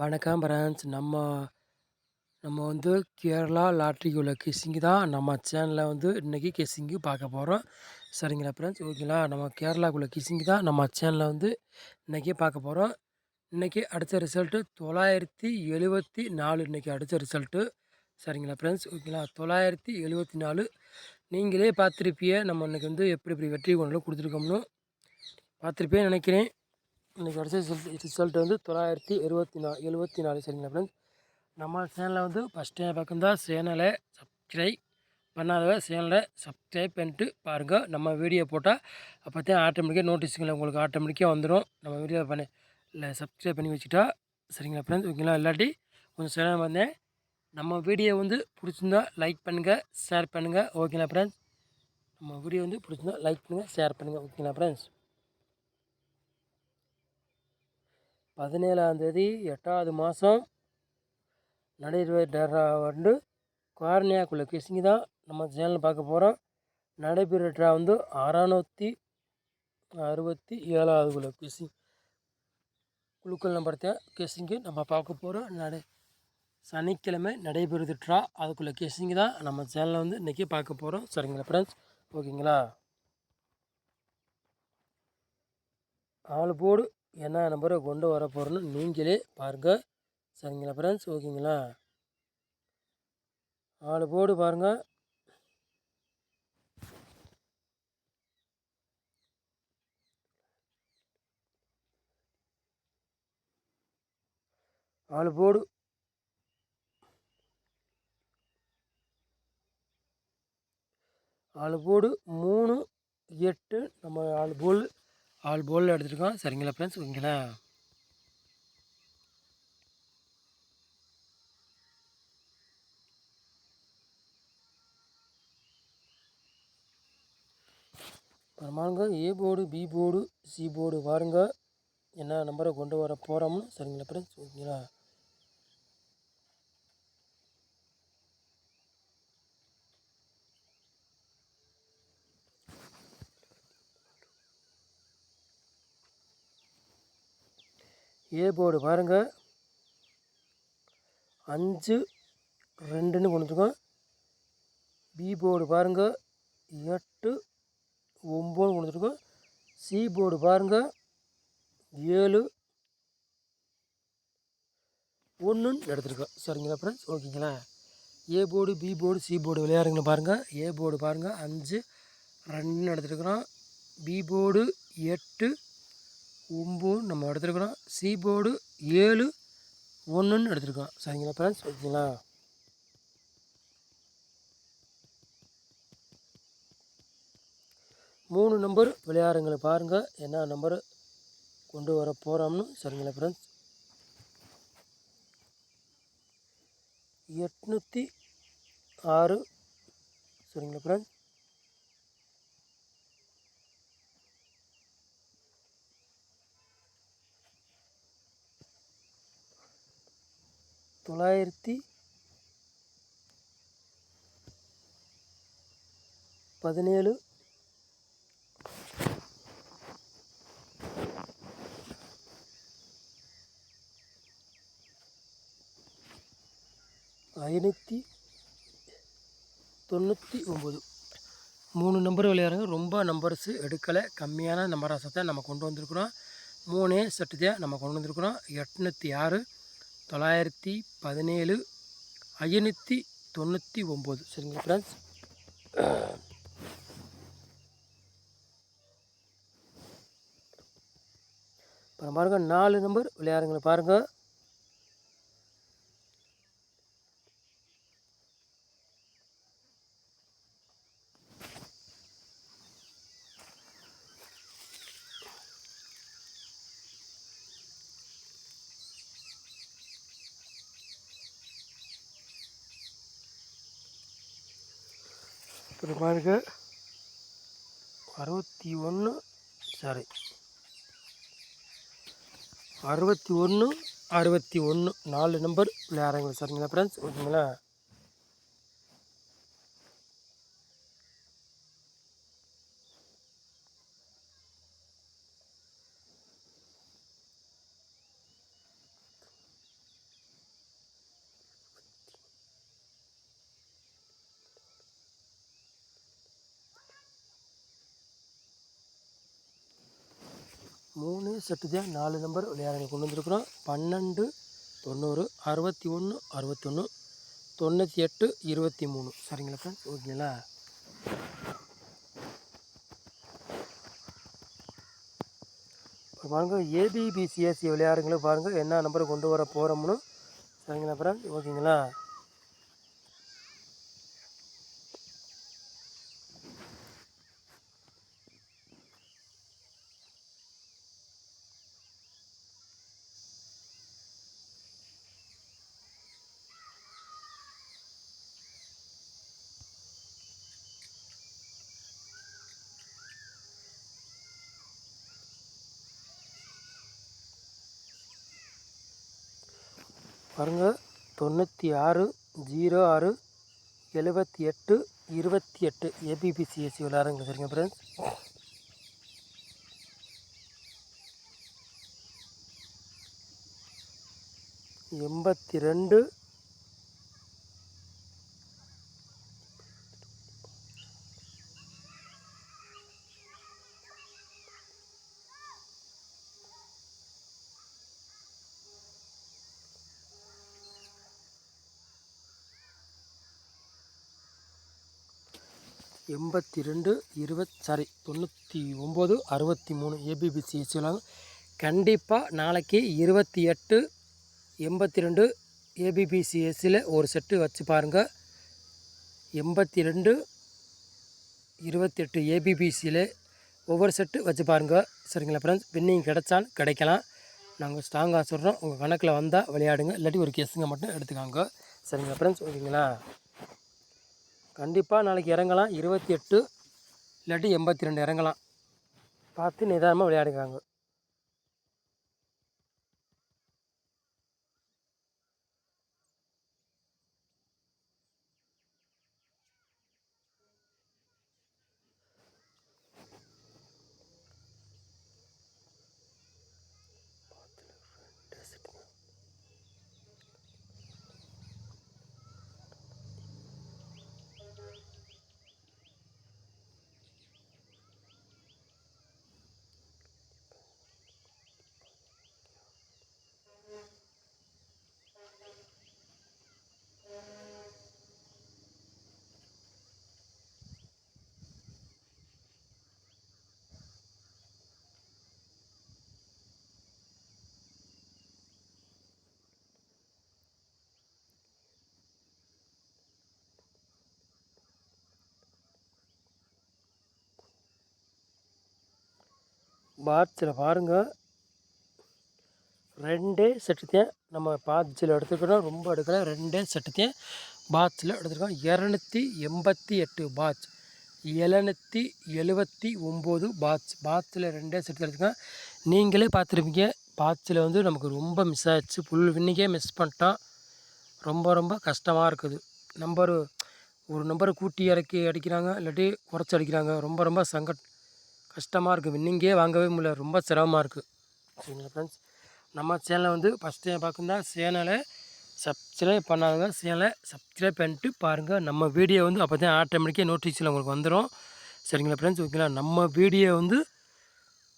வணக்கம் பிரான்ஸ் நம்ம நம்ம வந்து கேரளா லாட்ரிக்கு உள்ள கிஸ்ஸிங்கு தான் நம்ம சேனலில் வந்து இன்றைக்கி கிஸ்ஸிங்கு பார்க்க போகிறோம் சரிங்களா ஃப்ரெண்ட்ஸ் ஓகேங்களா? நம்ம கேரளாக்குள்ள கிஸ்ஸிங்கு தான் நம்ம சேனலில் வந்து இன்றைக்கி பார்க்க போகிறோம் இன்றைக்கி அடித்த ரிசல்ட்டு தொள்ளாயிரத்தி எழுபத்தி நாலு இன்றைக்கி அடித்த ரிசல்ட்டு சரிங்களா ஃப்ரெண்ட்ஸ் ஓகேங்களா? தொள்ளாயிரத்தி எழுபத்தி நாலு. நீங்களே பார்த்துருப்பிய நம்ம இன்றைக்கி வந்து எப்படி எப்படி வெற்றி கொண்டு கொடுத்துருக்கோம்னு. பார்த்துருப்பேன் நினைக்கிறேன். இன்றைக்கி கிடச்ச ரிசல்ட் ரிசல்ட் வந்து தொள்ளாயிரத்தி எழுபத்தி நாலு எழுபத்தி நாலு சரிங்களா ஃப்ரெண்ட்ஸ் நம்ம சேனலில் வந்து ஃபஸ்ட் டைம் பார்க்குறதா சேனலை சப்ஸ்கிரைப் பண்ணாதவ சேனலை சப்ஸ்கிரைப் பண்ணிட்டு பாருங்கள் நம்ம வீடியோ போட்டால் அப்போ தான் ஆட்டோமேட்டிக்காக நோட்டீஸுங்களை உங்களுக்கு ஆட்டோமேட்டிக்காக வந்துடும் நம்ம வீடியோ பண்ணி இல்லை சப்ஸ்கிரைப் பண்ணி வச்சுட்டா சரிங்களா ஃப்ரெண்ட்ஸ் ஓகேங்களா? இல்லாட்டி கொஞ்சம் சேனல் வந்தேன் நம்ம வீடியோ வந்து பிடிச்சிருந்தா லைக் பண்ணுங்கள் ஷேர் பண்ணுங்கள் ஓகேங்களா ஃப்ரெண்ட்ஸ் நம்ம வீடியோ வந்து பிடிச்சிருந்தா லைக் பண்ணுங்கள் ஷேர் பண்ணுங்கள் ஓகேங்களா ஃப்ரெண்ட்ஸ் பதினேழாந்தேதி எட்டாவது மாதம் நடைபெற வந்து குவார்னியாக்குள்ள கிசிங்கி தான் நம்ம சேனலில் பார்க்க போகிறோம் நடைபெற வந்து அறநூற்றி அறுபத்தி ஏழாவது குழு கிசிங் குழுக்கள் நம்பர் தான் கேசிங்கு நம்ம பார்க்க போகிறோம் நடை சனிக்கிழமை நடைபெறுது ட்ரா. அதுக்குள்ளே கேசிங்கு தான் நம்ம சேனலில் வந்து இன்றைக்கி பார்க்க போகிறோம் சரிங்களா ஃப்ரெண்ட்ஸ் ஓகேங்களா? ஆள் போடு. என்ன நம்பரை கொண்டு வர போகிறோன்னு நீங்களே பாருங்கள் சரிங்களா ஃப்ரெண்ட்ஸ் ஓகேங்களா? நாலு போர்டு பாருங்கள் நாலு போர்டு நாலு போர்டு மூணு எட்டு நம்ம நாலு போல் ஆல் போல் எடுத்துருக்கோம் சரிங்களா ஃப்ரெண்ட்ஸ் ஓகேங்களா? பரமாங்க A board B board C board பாருங்க. என்ன நம்பரை கொண்டு வர போகிறோம்னு சரிங்களா ஃப்ரெண்ட்ஸ் ஓகேங்களா? ஏ போர்டு பாருங்கள் அஞ்சு ரெண்டுன்னு கொடுத்துருக்கோம் பி போர்டு பாருங்கள் எட்டு ஒம்பதுன்னு கொடுத்துருக்கோம் சி போர்டு பாருங்கள் ஏழு ஒன்றுன்னு எடுத்துருக்கோம் சரிங்களா ஃப்ரெண்ட்ஸ் ஓகேங்களா? A board B board C board விளையாடுங்கன்னு பாருங்கள் ஏ போர்டு பாருங்கள் அஞ்சு ரெண்டுன்னு எடுத்துருக்குறோம். பி போர்டு எட்டு ஒம்பது நம்ம எடுத்துருக்குறோம். சி போர்டு ஏழு ஒன்றுன்னு எடுத்துருக்கோம். சரிங்களா ஃப்ரெண்ட்ஸ் ஓகேங்களா? மூணு நம்பர் விளையாடுங்களை பாருங்கள் என்ன நம்பரு கொண்டு வர போகிறோம்னு சரிங்களா ஃப்ரெண்ட்ஸ் எட்நூற்றி ஆறு. சரிங்களா ஃப்ரெண்ட்ஸ் தொள்ளாயிரத்தி பதினேழு. ஐநூற்றி தொண்ணூற்றி ஒம்பது. மூணு நம்பர் விளையாடுங்க ரொம்ப நம்பர்ஸு எடுக்கலை. கம்மியான நம்பராசத்தை நம்ம கொண்டு வந்திருக்கிறோம். மூணே செட்டு தான் நம்ம கொண்டு வந்திருக்கிறோம். எட்நூற்றி ஆறு. தொள்ளாயிரத்தி பதினேழு ஐநூற்றி தொண்ணூற்றி ஒம்பது. சரிங்களா ஃப்ரெண்ட்ஸ் அப்புறம் பாருங்கள் நாலு நம்பர் விளையாடுங்களை பாருங்கள் அப்புறம் பாருங்க. அறுபத்தி ஒன்று சாரி அறுபத்தி ஒன்று அறுபத்தி ஒன்று நாலு நம்பர் விளையாடுறாங்க சரிங்களா ஃப்ரெண்ட்ஸ் ஓகேங்களா மூணு செட்டு தான் நாலு நம்பர் விளையாடுங்க கொண்டு வந்திருக்கிறோம். பன்னெண்டு தொண்ணூறு அறுபத்தி ஒன்று அறுபத்தொன்று தொண்ணூற்றி எட்டு இருபத்தி மூணு சரிங்களா ஃப்ரெண்ட்ஸ் ஓகேங்களா பாருங்கள் ஏபிபிசிஎஸ்சி விளையாடுங்களே பாருங்கள் என்ன நம்பரை கொண்டு வர போகிறோம்னு சரிங்களா ஃப்ரெண்ட்ஸ் ஓகேங்களா? பாருங்கள் தொண்ணூற்றி ஆறு ஜீரோ ஆறு எழுபத்தி எட்டு இருபத்தி எட்டு ஏபிபிசிஎஸ்சி விளையாடுங்க சரிங்க ஃப்ரெண்ட்ஸ் எண்பத்தி ரெண்டு எண்பத்தி ரெண்டு இருபத் சாரி தொண்ணூற்றி ஒம்பது அறுபத்தி மூணு ஏபிபிசி சொல்லுவாங்க. கண்டிப்பாக நாளைக்கு இருபத்தி எட்டு எண்பத்தி ரெண்டு ஏபிபிசிஎஸ்சியில் ஒரு செட்டு வச்சு பாருங்கள் எண்பத்தி ரெண்டு இருபத்தெட்டு ஏபிபிசியில் ஒவ்வொரு செட்டு வச்சு பாருங்கள் சரிங்களா ஃப்ரெண்ட்ஸ் வின்னிங் கிடைச்சால் கிடைக்கலாம். நாங்கள் ஸ்ட்ராங்காக சொல்கிறோம் உங்கள் கணக்கில் வந்தால் விளையாடுங்க. இல்லாட்டி ஒரு கேஸுங்க மட்டும் எடுத்துக்காங்க. சரிங்களா ஃப்ரெண்ட்ஸ் ஓகேங்களா கண்டிப்பாக நாளைக்கு இறங்கலாம். இருபத்தி எட்டு இல்லாட்டி எண்பத்தி ரெண்டு இறங்கலாம். பார்த்து நிதானமாக விளையாடுங்காங்க பாட்ஸில் பாருங்கள் ரெண்டே செட்டுத்தையும் நம்ம பாட்ஸில் எடுத்துக்கிறோம் ரொம்ப எடுக்கல. ரெண்டே செட்டுத்தையும் பாட்ஸில் எடுத்துருக்கோம். இரநூத்தி எண்பத்தி எட்டு பாட்ச் எழுநூற்றி எழுபத்தி ஒம்பது பாட்ச் பாட்ஸில் ரெண்டே செட்டு எடுத்துக்கோங்க நீங்களே பார்த்துருப்பீங்க. பாட்ஸில் வந்து நமக்கு ரொம்ப மிஸ் ஆகிடுச்சு ஃபுல் வின்னிங்கே மிஸ் பண்ணிட்டோம். ரொம்ப ரொம்ப கஷ்டமாக இருக்குது. நம்பரு ஒரு நம்பரை கூட்டி இறக்கி அடிக்கிறாங்க. இல்லாட்டி குறைச்சி அடிக்கிறாங்க. ரொம்ப ரொம்ப சங்கட் கஷ்டமாக இருக்குது வின்னிங்கே வாங்கவே முடியல. ரொம்ப சிரமமாக இருக்குது சரிங்களா ஃப்ரெண்ட்ஸ் நம்ம சேனலை வந்து ஃபஸ்ட் டைம் பார்க்குறதா சேனலை சப்ஸ்கிரைப் பண்ணாங்க சேனலை சப்ஸ்கிரைப் பண்ணிட்டு பாருங்கள் நம்ம வீடியோ வந்து அப்போ தான் ஆட்டோமேட்டிக்காக நோட்டிஃபிகேஷன் உங்களுக்கு வந்துடும் சரிங்களா ஃப்ரெண்ட்ஸ் ஓகேங்களா? நம்ம வீடியோ வந்து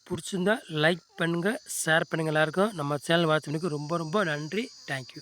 பிடிச்சிருந்தா லைக் பண்ணுங்கள் ஷேர் பண்ணுங்கள் எல்லாருக்கும். நம்ம சேனல் வாட்ச் பண்ணிக்கு ரொம்ப ரொம்ப நன்றி. தேங்க்யூ